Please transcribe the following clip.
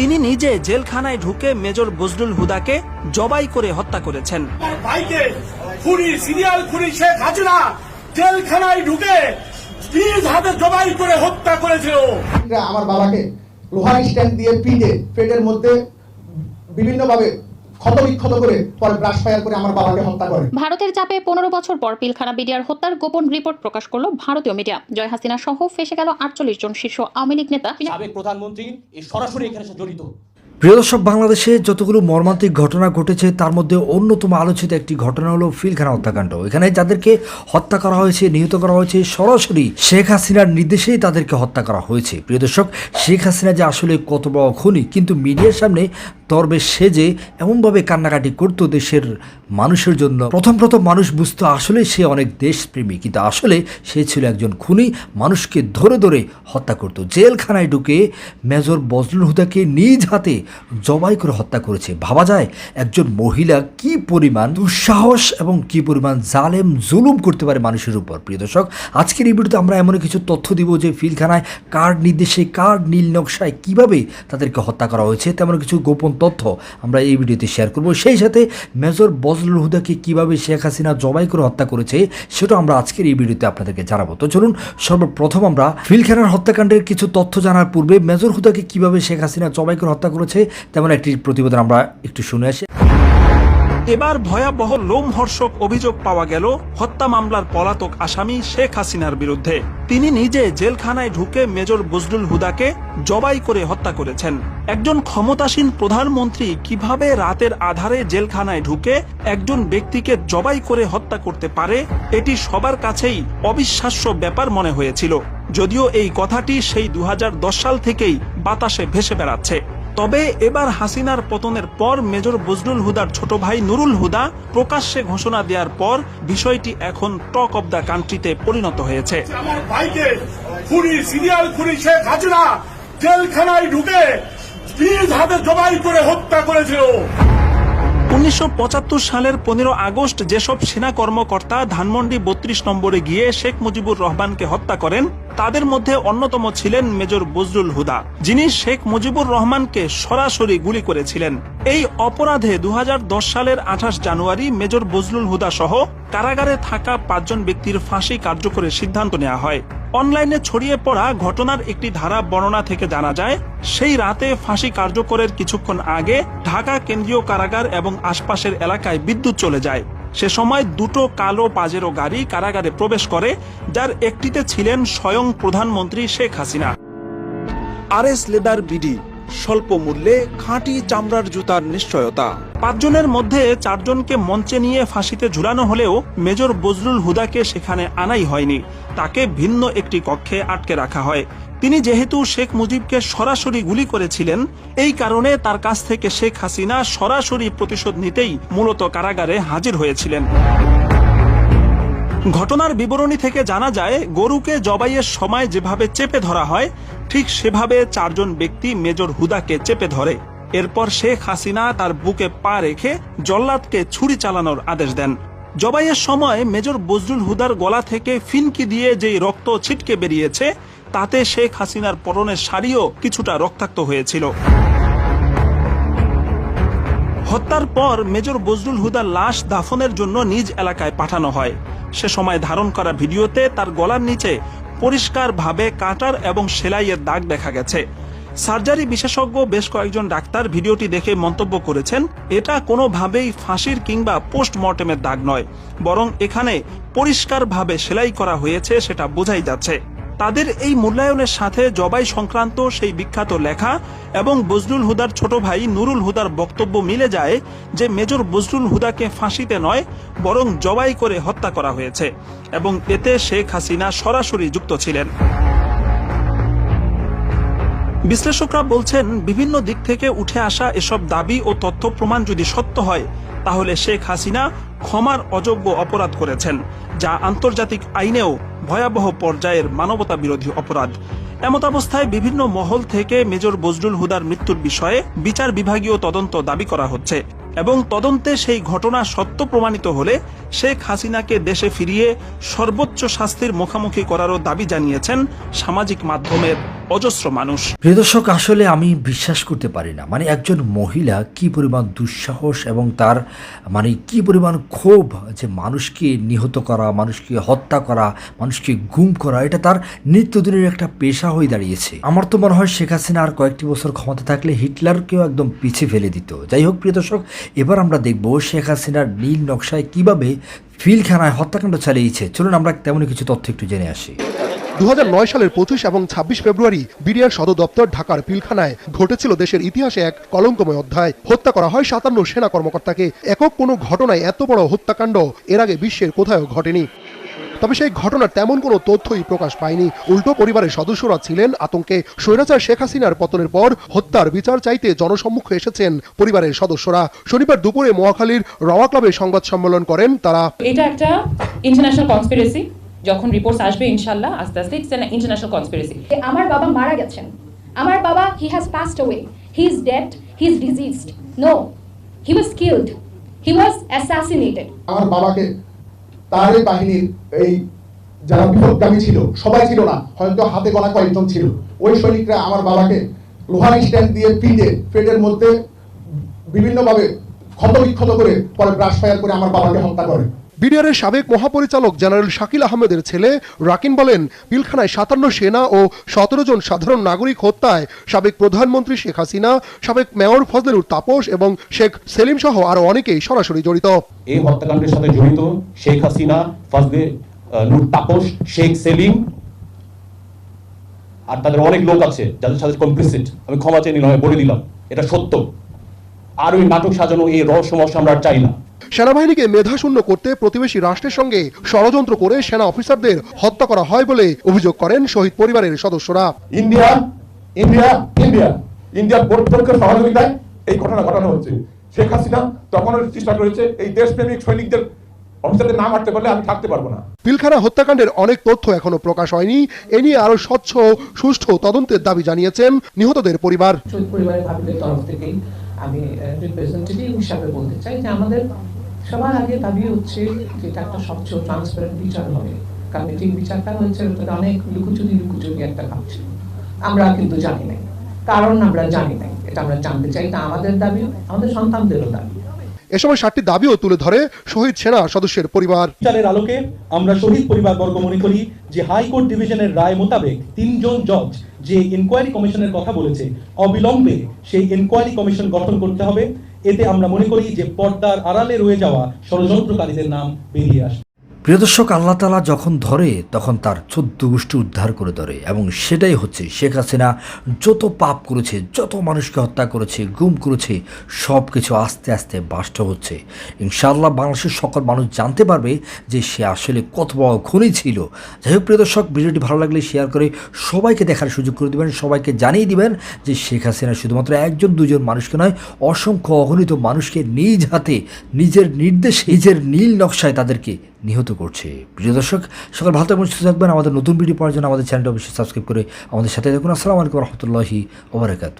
তিনি নিজে জেলখানায় ঢুকে মেজর বজরুল হুদাকে জবাই করে হত্যা করেছেন। সিরিয়াল খুনি শেখ হাসিনা জেলখানায় ঢুকে নিজ হাতে জবাই করে হত্যা করেছিল। আমার বাবাকে লোহার স্ট্যান্ড দিয়ে পিটে পেটের মধ্যে বিভিন্নভাবে ক্ষত করে পরে ব্রাশ ফায়ার করে আমার বাবাকে হত্যা করে। ভারতের চাপে পনেরো বছর পর পিলখানা বিডিআর হত্যার গোপন রিপোর্ট প্রকাশ করল ভারতীয় মিডিয়া। জয় হাসিনা সহ ফেসে গেল আটচল্লিশ জন শীর্ষ আওয়ামী লীগ নেতা। সাবেক প্রধানমন্ত্রী সরাসরি এখানে জড়িত। প্রিয় দর্শক বাংলাদেশে যতগুলো মর্মান্তিক ঘটনা ঘটেছে তার মধ্যে অন্যতম আলোচিত একটি ঘটনা হলো ফিলখানা হত্যাকাণ্ড। এখানে যাদেরকে হত্যা করা হয়েছে নিহত করা হয়েছে সরাসরি শেখ হাসিনার নির্দেশেই তাদেরকে হত্যা করা হয়েছে। প্রিয় দর্শক শেখ হাসিনা যে আসলে কত বড় খুনি কিন্তু মিডিয়ার সামনে তর্বে সেজে এমনভাবে কান্নাকাটি করতো দেশের মানুষের জন্য। প্রথম প্রথম মানুষ বুঝতো আসলে সে অনেক দেশপ্রেমী, কিন্তু আসলে সে ছিল একজন খুনি, মানুষকে ধরে ধরে হত্যা করত। জেলখানায় ঢুকে মেজর বজলুল হুদাকে নিজ হাতে জবাই করে হত্যা করেছে। ভাবা যায় একজন মহিলা কি পরিমাণ দুঃসাহস এবং কি পরিমাণ জালেম, জুলুম করতে পারে মানুষের উপর। প্রিয় দর্শক, আজকের এই ভিডিওতে আমরা এমন কিছু তথ্য দিব যে ফিলখানায় কার নির্দেশে, কার নীল নকশায় কীভাবে তাদেরকে হত্যা করা হয়েছে, তেমন কিছু গোপন তথ্য আমরা এই ভিডিওতে শেয়ার করব। সেই সাথে মেজর বজলুল হুদাকে কীভাবে শেখ হাসিনা জবাই করে হত্যা করেছে সেটা আমরা আজকের এই ভিডিওতে আপনাদেরকে জানাব। তো চলুন, সর্বপ্রথম আমরা ফিলখানার হত্যাকাণ্ডের কিছু তথ্য জানার পূর্বে মেজর হুদাকে কীভাবে শেখ হাসিনা জবাই করে হত্যা করেছে, তেমন একটি প্রতিবেদন আমরা একটু শুনে আসি। এবার ভয়াবহ লোমহর্ষক অভিযোগ পাওয়া গেল হত্যা মামলার পলাতক আসামি শেখ হাসিনার বিরুদ্ধে। তিনি নিজে জেলখানায় ঢুকে মেজর বজলুল হুদাকে জবাই করে হত্যা করেছেন। একজন ক্ষমতাসীন প্রধানমন্ত্রী কীভাবে রাতের আধারে জেলখানায় ঢুকে একজন ব্যক্তিকে জবাই করে হত্যা করতে পারে, এটি সবার কাছেই অবিশ্বাস্য ব্যাপার মনে হয়েছিল। যদিও এই কথাটি সেই দু হাজার দশ সাল থেকেই বাতাসে ভেসে বেড়াচ্ছে। তবে এবার হাসিনার পতনের পর মেজর বজলুল হুদার ছোট ভাই নুরুল হুদা প্রকাশ্যে ঘোষণা দেওয়ার পর বিষয়টি এখন টক অব দ্য কান্ট্রিতে পরিণত হয়েছে। ভাইকে সিরিয়াল শেখ জেলখানায় ঢুকে হাতে জবাই করে হত্যা করেছিল। উনিশশো পঁচাত্তর সালের পনেরো আগস্ট যেসব সেনা কর্মকর্তা ধানমন্ডি বত্রিশ নম্বরে গিয়ে শেখ মুজিবুর রহমানকে হত্যা করেন, তাদের মধ্যে অন্যতম ছিলেন মেজর বজলুল হুদা, যিনি শেখ মুজিবুর রহমানকে সরাসরি গুলি করেছিলেন। এই অপরাধে দুহাজার দশ সালের আঠাশ জানুয়ারি মেজর বজলুল হুদা সহ কারাগারে থাকা পাঁচজন ব্যক্তির ফাঁসি কার্যকরের সিদ্ধান্ত নেওয়া হয়। অনলাইনে ছড়িয়ে পড়া ঘটনার একটি ধারা বর্ণনা থেকে জানা যায়, সেই রাতে ফাঁসি কার্যকরের কিছুক্ষণ আগে ঢাকা কেন্দ্রীয় কারাগার এবং আশপাশের এলাকায় বিদ্যুৎ চলে যায়। সে সময় দুটো কালো পাজেরো গাড়ি কারাগারে প্রবেশ করে, যার একটিতে ছিলেন স্বয়ং প্রধানমন্ত্রী Sheikh Hasina. R S Leather BD স্বল্প মূল্যে খাঁটি চামড়ার জুতার নিশ্চয়তা। পাঁচজনের মধ্যে চারজনকে মঞ্চে নিয়ে ফাঁসিতে ঝুলানো হলেও মেজর বজলুল হুদাকে সেখানে আনাই হয়নি। তাকে ভিন্ন একটি কক্ষে আটকে রাখা হয়। তিনি যেহেতু শেখ মুজিবকে সরাসরি গুলি করেছিলেন, এই কারণে তার কাছ থেকে শেখ হাসিনা সরাসরি প্রতিশোধ নিতেই মূলত কারাগারে হাজির হয়েছিলেন। ঘটনার বিবরণী থেকে জানা যায়, গরুকে জবাইয়ের সময় যেভাবে চেপে ধরা হয়, ঠিক সেভাবে চারজন ব্যক্তি মেজর হুদাকে চেপে ধরে। এরপর শেখ হাসিনা তার বুকে পা রেখে জল্লাদকে ছুরি চালানোর আদেশ দেন। জবাইয়ের সময় মেজর বজরুল হুদার গলা থেকে ফিনকি দিয়ে যেই রক্ত ছিটকে বেরিয়েছে, তাতে শেখ হাসিনার পরনের শাড়িও কিছুটা রক্তাক্ত হয়েছিল। হত্যার পর মেজর বজরুল হুদার লাশ দাফনের জন্য নিজ এলাকায় পাঠানো হয়। সে সময় ধারণ করা ভিডিওতে তার গলার নিচে পরিষ্কারভাবে কাটার এবং সেলাইয়ের দাগ দেখা গেছে। সার্জারি বিশেষজ্ঞ বেশ কয়েকজন ডাক্তার ভিডিওটি দেখে মন্তব্য করেছেন, এটা কোনোভাবেই ফাঁসির কিংবা পোস্টমর্টেমের দাগ নয়, বরং এখানে পরিষ্কারভাবে সেলাই করা হয়েছে সেটা বোঝাই যাচ্ছে। তাদের এই মূল্যায়নের সাথে জবাই সংক্রান্ত সেই বিখ্যাত লেখা এবং বজলুল হুদার ছোট ভাই নুরুল হুদার বক্তব্য মিলে যায় যে মেজর বজলুল হুদাকে ফাঁসিতে নয়, বরং জবাই করে হত্যা করা হয়েছে এবং এতে শেখ হাসিনা সরাসরি যুক্ত ছিলেন। বিশ্লেষকরা বলছেন, বিভিন্ন দিক থেকে উঠে আসা এসব দাবি ও তথ্য প্রমাণ যদি সত্য হয়, তাহলে শেখ হাসিনা ক্ষমার অযোগ্য অপরাধ করেছেন, যা আন্তর্জাতিক আইনেও ভয়াবহ পর্যায়ের মানবতা বিরোধী অপরাধ এমতাবস্থায় বিভিন্ন মহল থেকে মেজর বজরুল হুদার মৃত্যুর বিষয়ে বিচার বিভাগীয় তদন্ত দাবি করা হচ্ছে এবং তদন্তে সেই ঘটনা সত্য প্রমাণিত হলে শেখ হাসিনাকে দেশে ফিরিয়ে সর্বোচ্চ শাস্তির মুখোমুখি করারও দাবি জানিয়েছেন সামাজিক মাধ্যমের অজস্র মানুষ। প্রিয় দর্শক, আসলে আমি বিশ্বাস করতে পারি না। মানে একজন মহিলা কি পরিমাণ দুঃসাহস এবং তার মানে কি পরিমাণ ক্ষোভ যে মানুষকে নিহত করা, মানুষকে হত্যা করা, মানুষকে গুম করা, এটা তার নিত্যদিনের একটা পেশা হয়ে দাঁড়িয়েছে। আমার তো মনে হয় শেখ হাসিনা আর কয়েকটি বছর ক্ষমতা থাকলে হিটলারকেও একদম পিছিয়ে ফেলে দিত। যাই হোক, প্রিয় দর্শক, এবার আমরা দেখব শেখ হাসিনার নীল নকশায় কীভাবে ফিলখানায় হত্যাকাণ্ড চালিয়েছে। চলুন আমরা তেমনই কিছু তথ্য একটু জেনে আসি। দু হাজার নয় সালের পঁচিশ এবং ছাব্বিশ ফেব্রুয়ারি বিডিআর সদর দপ্তর ঢাকার পিলখানায় ঘটেছিল দেশের ইতিহাসে এক কলঙ্কময় অধ্যায়। হত্যা করা হয় সাতান্ন সেনা কর্মকর্তাকে। একক কোনো ঘটনায় এত বড় হত্যাকাণ্ড এর আগে বিশ্বের কোথায়ও ঘটেনি। তবে সেই ঘটনার তেমন কোনো তথ্যই প্রকাশ পায়নি। উল্টো পরিবারের সদস্যরা ছিলেন আতঙ্কে। স্বৈরাচার শেখ হাসিনার পতনের পর হত্যার বিচার চাইতে জনসম্মুখে এসেছেন পরিবারের সদস্যরা। শনিবার দুপুরে মহাখালীর রওয়া ক্লাবে সংবাদ সম্মেলন করেন তারা। এটা একটা ইন্টারন্যাশনাল কনস্পিরেসি যখন রিপোর্টস আসবে ইনশাল্লাহ আস্তে আস্তে ইটস এন ইন্টারন্যাশনাল কনস্পিরেসি আমার বাবা মারা গেছেন। আমার বাবা he has passed away he is dead he is deceased no he was killed he was assassinated আমার বাবাকে তার এই বাহিনীর এই যারা বিপদগামী ছিল, সবাই ছিল না, হয়তো হাতে গলা কয়েকজন ছিল। ওই সৈনিকরা আমার বাবাকে লোহার স্ট্যান্ড দিয়ে পিঁড়ে পেটের মধ্যে বিভিন্নভাবে ক্ষত বিক্ষত করে পরে ব্রাশ ফায়ার করে আমার বাবাকে হত্যা করে। বিডিআরের সাবেক মহাপরিচালক জেনারেল শাকিল আহমেদের ছেলে রাকিন বলেন, পিলখানায় সাতান্ন সেনা ও সতেরো জন সাধারণ নাগরিক হত্যায় সাবেক প্রধানমন্ত্রী শেখ হাসিনা, সাবেক মেয়র ফজলুর তাপস এবং শেখ সেলিম সহ আরও অনেকেই সরাসরি জড়িত। এই হত্যাকাণ্ডের সাথে জড়িত শেখ হাসিনা, ফাজলে নূর তাপস, শেখ সেলিম আর তাদের অনেক লোক আছে যাদের সাথে কমপ্লিসিট। আমি ক্ষমা চেয়ে নিলাম বলে দিলাম, এটা সত্য। আর ওই নাটক সাজানো এই রহস্যময় আমরা চাই না। সেনাবাহিনীকে মেধাশূন্য করতে প্রতিবেশী রাষ্ট্রের সঙ্গে ষড়যন্ত্র করে সেনা অফিসারদের হত্যা করা হয় বলে অভিযোগ করেন শহীদ পরিবারের সদস্যরা। India India India. ইন্ডিয়ার কর্তৃপক্ষের সহযোগিতায় এই ঘটনা ঘটানো হচ্ছে শেখ হাসিনা তখন চেষ্টা করেছে এই দেশপ্রেমিক সৈনিকদের অফিসারদের নাম হাঁটতে পারলে আমি থাকতে পারব না। পিলখানা হত্যাকাণ্ডের অনেক তথ্য এখনও প্রকাশ হয়নি। এ নিয়ে আরও স্বচ্ছ সুষ্ঠু তদন্তের দাবি জানিয়েছেন নিহতদের পরিবার। পরিবারের তরফ থেকেই আমি রিপ্রেজেন্টেটিভ হিসাবে বলতে চাই যে আমাদের সবার আগে দাবি হচ্ছে যে এটা একটা স্বচ্ছ ট্রান্সপারেন্ট বিচার হবে। কারণ যে বিচারটা হয়েছে অনেক লুকুচুরি লুকুচুরি একটা ভাব ছিল। আমরা কিন্তু জানি নাই। কারণ আমরা জানি নাই। এটা আমরা জানতে চাই এটা আমাদের দাবি আমাদের সন্তানদেরও দাবি। এ সময় সাতটি দাবিও তুলে ধরে শহীদ সেনা সদস্যের পরিবার। বিচারের আলোকে আমরা শহীদ পরিবার বর্গ মনে করি যে হাইকোর্ট ডিভিশনের রায় মোতাবেক তিনজন জজ যে ইনকোয়ারি কমিশনের কথা বলেছে, অবিলম্বে সেই ইনকোয়ারি কমিশন গঠন করতে হবে। এতে আমরা মনে করি যে পর্দার আড়ালে রয়ে যাওয়া ষড়যন্ত্রকারীদের নাম বেরিয়ে আসবে। প্রিয় দর্শক, আল্লাহ তালা যখন ধরে, তখন তার চোদ্দ গোষ্ঠী উদ্ধার করে ধরে এবং সেটাই হচ্ছে শেখ হাসিনা যত পাপ করেছে, যত মানুষকে হত্যা করেছে, গুম করেছে সব কিছু আস্তে আস্তে বাষ্ট হচ্ছে। ইনশাআল্লাহ বাংলাদেশের সকল মানুষ জানতে পারবে যে সে আসলে কত বড় খুনি ছিল। যাই হোক, প্রিয় দর্শক, ভিডিওটি ভালো লাগলে শেয়ার করে সবাইকে দেখার সুযোগ করে দেবেন, সবাইকে জানিয়ে দিবেন যে শেখ হাসিনা শুধুমাত্র একজন দুজন মানুষকে নয়, অসংখ্য অগণিত মানুষকে নিজ হাতে, নিজের নির্দেশে, নিজের নীল নকশায় তাদেরকে নিহত করছে। প্রিয় দর্শক, সকাল ভালো এবং সুস্থ থাকবেন। আমাদের নতুন ভিডিও পাওয়ার জন্য আমাদের চ্যানেলটা অবশ্যই সাবস্ক্রাইব করে আমাদের সাথে দেখুন আসসালামু আলাইকুম রহমতুল্লাহি ওবরাকাতু